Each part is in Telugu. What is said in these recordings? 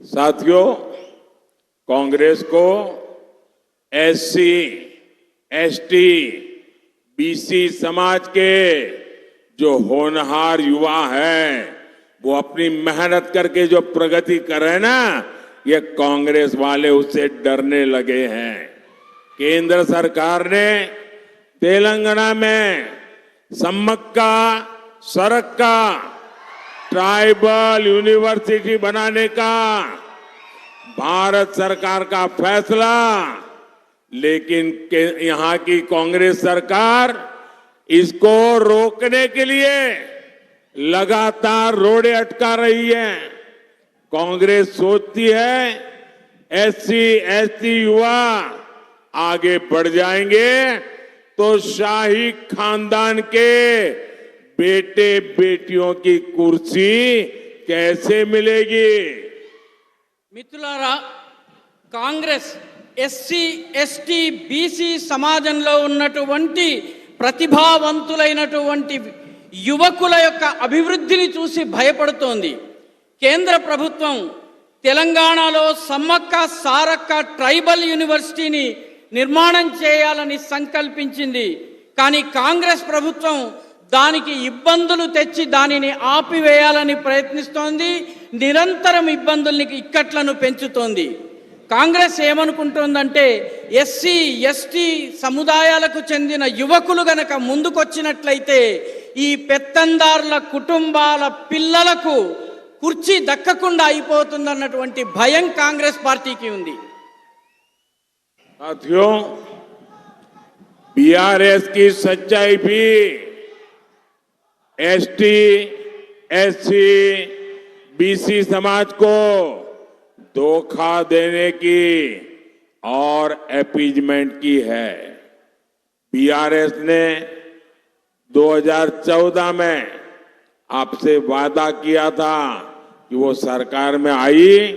साथियों कांग्रेस को एससी, एसटी, बीसी समाज के जो होनहार युवा हैं वो अपनी मेहनत करके जो प्रगति कर रहे हैं ना ये कांग्रेस वाले उससे डरने लगे हैं। केंद्र सरकार ने तेलंगाना में सम्मक्का सरक्का ट्राइबल यूनिवर्सिटी बनाने का, भारत सरकार का फैसला, लेकिन यहाँ की कांग्रेस सरकार इसको रोकने के लिए लगातार रोड़े अटका रही है। कांग्रेस सोचती है, एससी, एसटी युवा आगे बढ़ जाएँगे तो शाही खानदान के बेटे बेटियों की कुर्सी कैसे मिलेगी మిత్రులారా కాంగ్రెస్ ఎస్సీ ఎస్టీ బీసీ సమాజంలో ఉన్నటువంటి ప్రతిభావంతులైనటువంటి యువకుల యొక్క అభివృద్ధిని చూసి భయపడుతోంది కేంద్ర ప్రభుత్వం తెలంగాణలో సమ్మక్క సారక్క ట్రైబల్ యూనివర్సిటీని నిర్మాణం చేయాలని సంకల్పించింది కానీ కాంగ్రెస్ ప్రభుత్వం దానికి ఇబ్బందులు తెచ్చి దానిని ఆపివేయాలని ప్రయత్నిస్తోంది నిరంతరం ఇబ్బందుల్ని ఇక్కట్లను పెంచుతోంది కాంగ్రెస్ ఏమనుకుంటోందంటే ఎస్సీ ఎస్టీ సముదాయాలకు చెందిన యువకులు గనక ముందుకొచ్చినట్లయితే ఈ పెత్తందారుల కుటుంబాల పిల్లలకు కుర్చీ దక్కకుండా అయిపోతుందన్నటువంటి భయం కాంగ్రెస్ పార్టీకి ఉంది साथियों बीआरएस की सच्चाई भी एसटी, एससी, बीसी समाज को धोखा देने की और एपीजमेंट की है। बीआरएस ने 2014 में आपसे वादा किया था कि वो सरकार में आई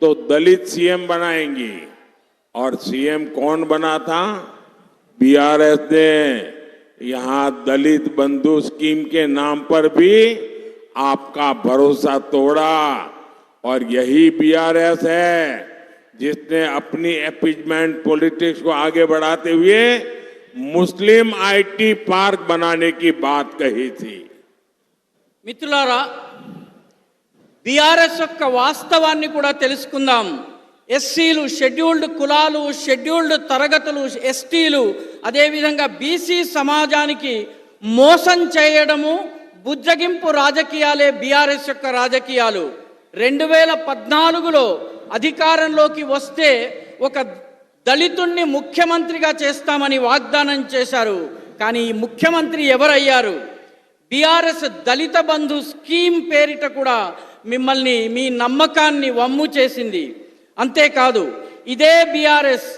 तो दलित सीएम बनाएँगी। और सीएम कौन बना था? बीआरएस ने यहां दलित बंधु स्कीम के नाम पर भी आपका भरोसा तोड़ा और यही बीआरएस है जिसने अपनी एपिजमेंट पॉलिटिक्स को आगे बढ़ाते हुए मुस्लिम आईटी पार्क बनाने की बात कही थी మిత్రులారా బీఆర్ఎస్ యొక్క వాస్తవాన్ని కూడా తెలుసుకుందాం ఎస్సీలు షెడ్యూల్డ్ కులాలు షెడ్యూల్డ్ తరగతులు ఎస్టీలు అదేవిధంగా బీసీ సమాజానికి మోసం చేయడము బుజ్జగింపు రాజకీయాలే బీఆర్ఎస్ యొక్క రాజకీయాలు. రెండు వేల పద్నాలుగులో అధికారంలోకి వస్తే ఒక దళితుణ్ణి ముఖ్యమంత్రిగా చేస్తామని వాగ్దానం చేశారు. కానీ ఈ ముఖ్యమంత్రి ఎవరయ్యారు? బీఆర్ఎస్ దళిత బంధు స్కీమ్ పేరిట కూడా మిమ్మల్ని మీ నమ్మకాన్ని వమ్ము చేసింది. అంతేకాదు ఇదే బీఆర్ఎస్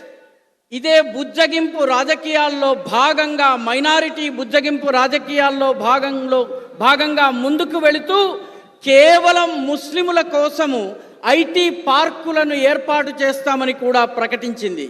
ఇదే బుజ్జగింపు రాజకీయాల్లో భాగంగా మైనారిటీ బుజ్జగింపు రాజకీయాల్లో భాగంలో భాగంగా ముందుకు వెళుతూ కేవలం ముస్లిముల కోసము ఐటీ పార్కులను ఏర్పాటు చేస్తామని కూడా ప్రకటించింది.